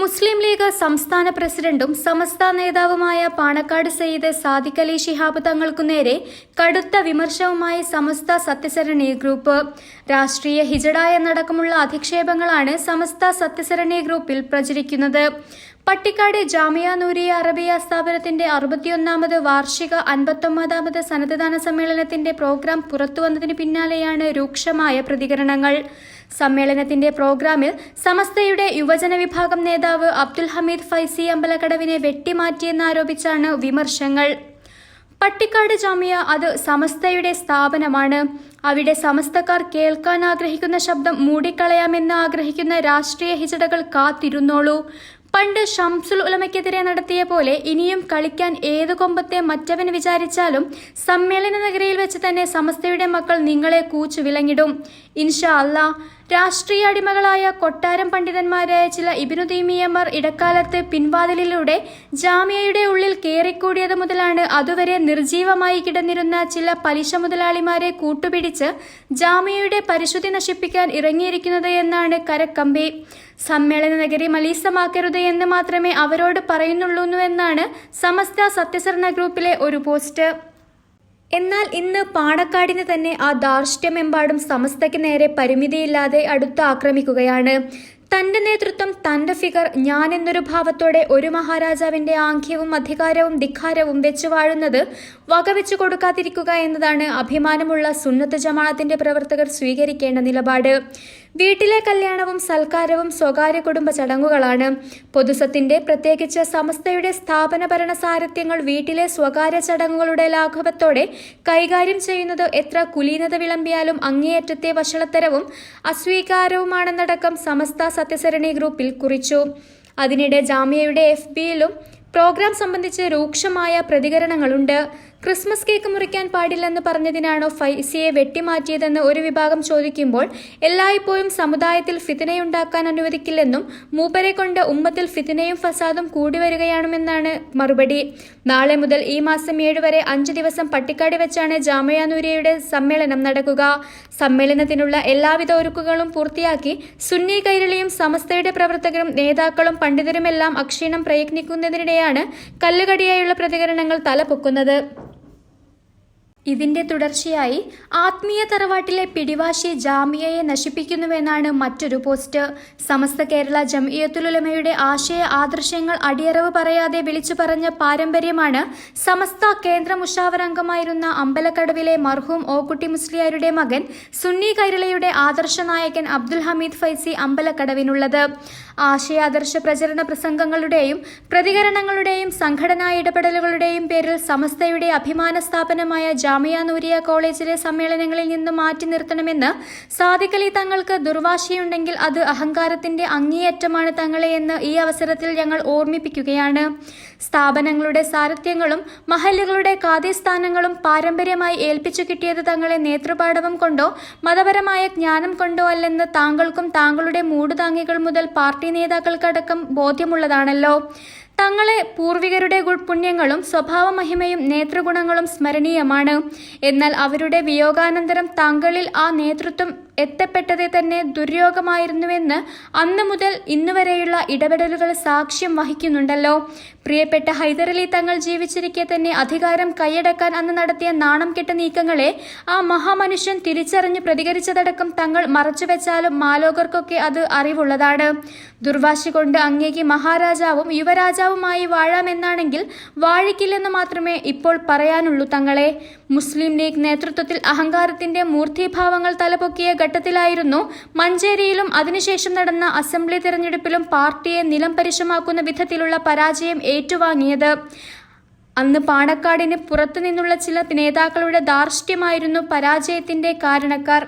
മുസ്ലിം league സംസ്ഥാന പ്രസിഡന്റും സമസ്ത നേതാവുമായ പാണക്കാട് സയ്യിദ് സാദിഖ് അലി ശിഹാബ് തങ്ങൾക്കു നേരെ കടുത്ത വിമർശവുമായി സമസ്ത സത്യസരണി ഗ്രൂപ്പ്. രാഷ്ട്രീയ ഹിജഡ എന്നടക്കമുള്ള അധിക്ഷേപങ്ങളാണ് സമസ്ത സത്യസരണി ഗ്രൂപ്പിൽ പ്രചരിക്കുന്നത്. പട്ടിക്കാട് ജാമിയ നൂരിയ അറബിയ സ്ഥാപനത്തിന്റെ അറുപത്തിയൊന്നാമത് വാർഷിക അൻപത്തൊമ്പതാമത് സന്നദ്ധദാന സമ്മേളനത്തിന്റെ പ്രോഗ്രാം പുറത്തുവന്നതിന് പിന്നാലെയാണ് രൂക്ഷമായ പ്രതികരണങ്ങൾ. സമ്മേളനത്തിന്റെ പ്രോഗ്രാമിൽ സമസ്തയുടെ യുവജന വിഭാഗം നേതാവ് അബ്ദുൽ ഹമീദ് ഫൈസി അമ്പലക്കടവിനെ വെട്ടിമാറ്റിയെന്നാരോപിച്ചാണ് വിമർശങ്ങൾ. പട്ടിക്കാട് ജാമിയ അത് സമസ്തയുടെ സ്ഥാപനമാണ്. അവിടെ സമസ്തക്കാർ കേൾക്കാൻ ആഗ്രഹിക്കുന്ന ശബ്ദം മൂടിക്കളയാമെന്ന് ആഗ്രഹിക്കുന്ന രാഷ്ട്രീയ ഹിജടകൾ കാത്തിരുന്നോളൂ. പണ്ട് ഷംസുൽ ഉലമയ്ക്കെതിരെ നടത്തിയ പോലെ ഇനിയും കളിക്കാൻ ഏത് കൊമ്പത്തെ മറ്റവൻ വിചാരിച്ചാലും സമ്മേളന നഗരിയിൽ വെച്ച് തന്നെ സമസ്തയുടെ മക്കൾ നിങ്ങളെ കൂച്ചു വിലങ്ങിടും. ഇൻഷാ അല്ലാ രാഷ്ട്രീയ അടിമകളായ കൊട്ടാരം പണ്ഡിതന്മാരായ ചില ഇബിനുദീമിയന്മാർ ഇടക്കാലത്ത് പിൻവാതിലിലൂടെ ജാമ്യയുടെ ഉള്ളിൽ കയറിക്കൂടിയത് മുതലാണ് അതുവരെ നിർജീവമായി കിടന്നിരുന്ന ചില പലിശ മുതലാളിമാരെ കൂട്ടുപിടിച്ച് ജാമ്യയുടെ പരിശുദ്ധി നശിപ്പിക്കാൻ ഇറങ്ങിയിരിക്കുന്നത് എന്നാണ് കരക്കമ്പി. സമ്മേളന നഗരി മലീസമാക്കരുത് എന്ന് മാത്രമേ അവരോട് പറയുന്നുള്ളൂവെന്നാണ് സമസ്ത സത്യസരണ ഗ്രൂപ്പിലെ ഒരു പോസ്റ്റ്. എന്നാൽ ഇന്ന് പാണക്കാടിന് തന്നെ ആ ധാർഷ്ട്യമെമ്പാടും സമസ്തയ്ക്ക് നേരെ പരിമിതിയില്ലാതെ അടുത്ത് ആക്രമിക്കുകയാണ്. തന്റെ നേതൃത്വം തന്റെ ഫിഗർ ഞാൻ എന്നൊരു ഭാവത്തോടെ ഒരു മഹാരാജാവിന്റെ ആംഗ്യവും അധികാരവും ധിക്കാരവും വെച്ചു വാഴുന്നത് വകവെച്ചു കൊടുക്കാതിരിക്കുക എന്നതാണ് അഭിമാനമുള്ള സുന്നത്ത് ജമാഅത്തിന്റെ പ്രവർത്തകർ സ്വീകരിക്കേണ്ട നിലപാട്. വീട്ടിലെ കല്യാണവും സൽക്കാരവും സ്വകാര്യ കുടുംബ ചടങ്ങുകളാണ്. പൊതുസത്തിന്റെ പ്രത്യേകിച്ച് സമസ്തയുടെ സ്ഥാപന ഭരണ സാരഥ്യങ്ങൾ വീട്ടിലെ സ്വകാര്യ ചടങ്ങുകളുടെ ലാഘവത്തോടെ കൈകാര്യം ചെയ്യുന്നത് എത്ര കുലീനത വിളമ്പിയാലും അങ്ങേയറ്റത്തെ വഷളത്തരവും അസ്വീകാരവുമാണെന്നടക്കം സമസ്ത സത്യസരണി ഗ്രൂപ്പിൽ കുറിച്ചു. അതിനിടെ ജാമ്യയുടെ എഫ് ബിയിലും പ്രോഗ്രാം സംബന്ധിച്ച് രൂക്ഷമായ പ്രതികരണങ്ങളുണ്ട്. ക്രിസ്മസ് കേക്ക് മുറിക്കാൻ പാടില്ലെന്ന് പറഞ്ഞതിനാണോ ഫൈസിയെ വെട്ടിമാറ്റിയതെന്ന് ഒരു വിഭാഗം ചോദിക്കുമ്പോൾ എല്ലായ്പ്പോഴും സമുദായത്തിൽ ഫിത്തിനയുണ്ടാക്കാൻ അനുവദിക്കില്ലെന്നും മൂപ്പരെ കൊണ്ട് ഉമ്മത്തിൽ ഫിത്തിനയും ഫസാദും കൂടി വരികയാണെന്നാണ് മറുപടി. നാളെ മുതൽ ഈ മാസം ഏഴ് വരെ അഞ്ച് ദിവസം പട്ടിക്കാട് വെച്ചാണ് ജാമയാനൂരിയയുടെ സമ്മേളനം നടക്കുക. സമ്മേളനത്തിനുള്ള എല്ലാവിധ ഒരുക്കുകളും പൂർത്തിയാക്കി സുന്നി കൈരളിയും സമസ്തയുടെ പ്രവർത്തകരും നേതാക്കളും പണ്ഡിതരുമെല്ലാം അക്ഷീണം പ്രയത്നിക്കുന്നതിനിടെയാണ് കല്ലുകടിയായുള്ള പ്രതികരണങ്ങൾ തലപൊക്കുന്നത്. ഇതിന്റെ തുടർച്ചയായി ആത്മീയ തറവാട്ടിലെ പിടിവാശി ജാമിയയെ നശിപ്പിക്കുന്നുവെന്നാണ് മറ്റൊരു പോസ്റ്റ്. സമസ്ത കേരള ജംഇയത്തുലുലമയുടെ ആശയ ആദർശങ്ങൾ അടിയറവ് പറയാതെ വിളിച്ചു പറഞ്ഞ പാരമ്പര്യമാണ് സമസ്ത കേന്ദ്ര മുഷാവരംഗമായിരുന്ന അമ്പലക്കടവിലെ മർഹൂം ഓക്കുട്ടി മുസ്ലിയാരുടെ മകൻ സുന്നി കൈരളയുടെ ആദർശ നായകൻ അബ്ദുൽ ഹമീദ് ഫൈസി അമ്പലക്കടവിനുള്ളത്. ആശയാദർശ പ്രചരണ പ്രസംഗങ്ങളുടെയും പ്രതികരണങ്ങളുടെയും സംഘടനാ ഇടപെടലുകളുടെയും പേരിൽ സമസ്തയുടെ അഭിമാന സ്ഥാപനമായ ജാമിയ നൂരിയ കോളേജിലെ സമ്മേളനങ്ങളിൽ നിന്ന് മാറ്റി നിർത്തണമെന്ന് സാദിഖലി തങ്ങൾക്ക് ദുർവാശയുണ്ടെങ്കിൽ അത് അഹങ്കാരത്തിന്റെ അങ്ങേയറ്റമാണ് തങ്ങളെ എന്ന് ഈ അവസരത്തിൽ ഞങ്ങൾ ഓർമ്മിപ്പിക്കുകയാണ്. സ്ഥാപനങ്ങളുടെ സാരഥ്യങ്ങളും മഹല്ലുകളുടെ കാതിസ്ഥാനങ്ങളും പാരമ്പര്യമായി ഏൽപ്പിച്ചു കിട്ടിയത് തങ്ങളെ നേതൃപാടവം കൊണ്ടോ മതപരമായ ജ്ഞാനം കൊണ്ടോ അല്ലെന്ന് താങ്കൾക്കും താങ്കളുടെ മൂടുതാങ്ങികൾ മുതൽ പാർട്ടി നേതാക്കൾക്കടക്കം ബോധ്യമുള്ളതാണല്ലോ. തങ്ങളെ പൂർവികരുടെ പുണ്യങ്ങളും സ്വഭാവമഹിമയും നേതൃഗുണങ്ങളും സ്മരണീയമാണ്. എന്നാൽ അവരുടെ വിയോഗാനന്തരം താങ്കളിൽ ആ നേതൃത്വം എത്തപ്പെട്ടത് തന്നെ ദുര്യോഗമായിരുന്നുവെന്ന് അന്നു മുതൽ ഇന്നുവരെയുള്ള ഇടപെടലുകൾ സാക്ഷ്യം വഹിക്കുന്നുണ്ടല്ലോ. പ്രിയപ്പെട്ട ഹൈദരലി തങ്ങൾ ജീവിച്ചിരിക്കെ തന്നെ അധികാരം കൈയടക്കാൻ അന്ന് നടത്തിയ നാണം കെട്ട നീക്കങ്ങളെ ആ മഹാമനുഷ്യൻ തിരിച്ചറിഞ്ഞ് പ്രതികരിച്ചതടക്കം തങ്ങൾ മറച്ചുവെച്ചാലും മാലോകർക്കൊക്കെ അത് അറിവുള്ളതാണ്. ദുർവാശി കൊണ്ട് അങ്ങേക്ക് മഹാരാജാവും യുവരാജാവുമായി വാഴാമെന്നാണെങ്കിൽ വാഴിക്കില്ലെന്ന് മാത്രമേ ഇപ്പോൾ പറയാനുള്ളൂ തങ്ങളെ. മുസ്ലിം ലീഗ് നേതൃത്വത്തിൽ അഹങ്കാരത്തിന്റെ മൂർത്തിഭാവങ്ങൾ തലപൊക്കിയ ഘട്ടത്തിലായിരുന്നു. മഞ്ചേരിയിലും അതിനുശേഷം നടന്ന അസംബ്ലി തെരഞ്ഞെടുപ്പിലും പാർട്ടിയെ നിലം പരിശമാക്കുന്ന വിധത്തിലുള്ള പരാജയം ഏറ്റുവാങ്ങിയത്. അന്ന് പാണക്കാടിന് പുറത്തുനിന്നുള്ള ചില നേതാക്കളുടെ ധാർഷ്ട്യമായിരുന്നു പരാജയത്തിന്റെ കാരണക്കാർ.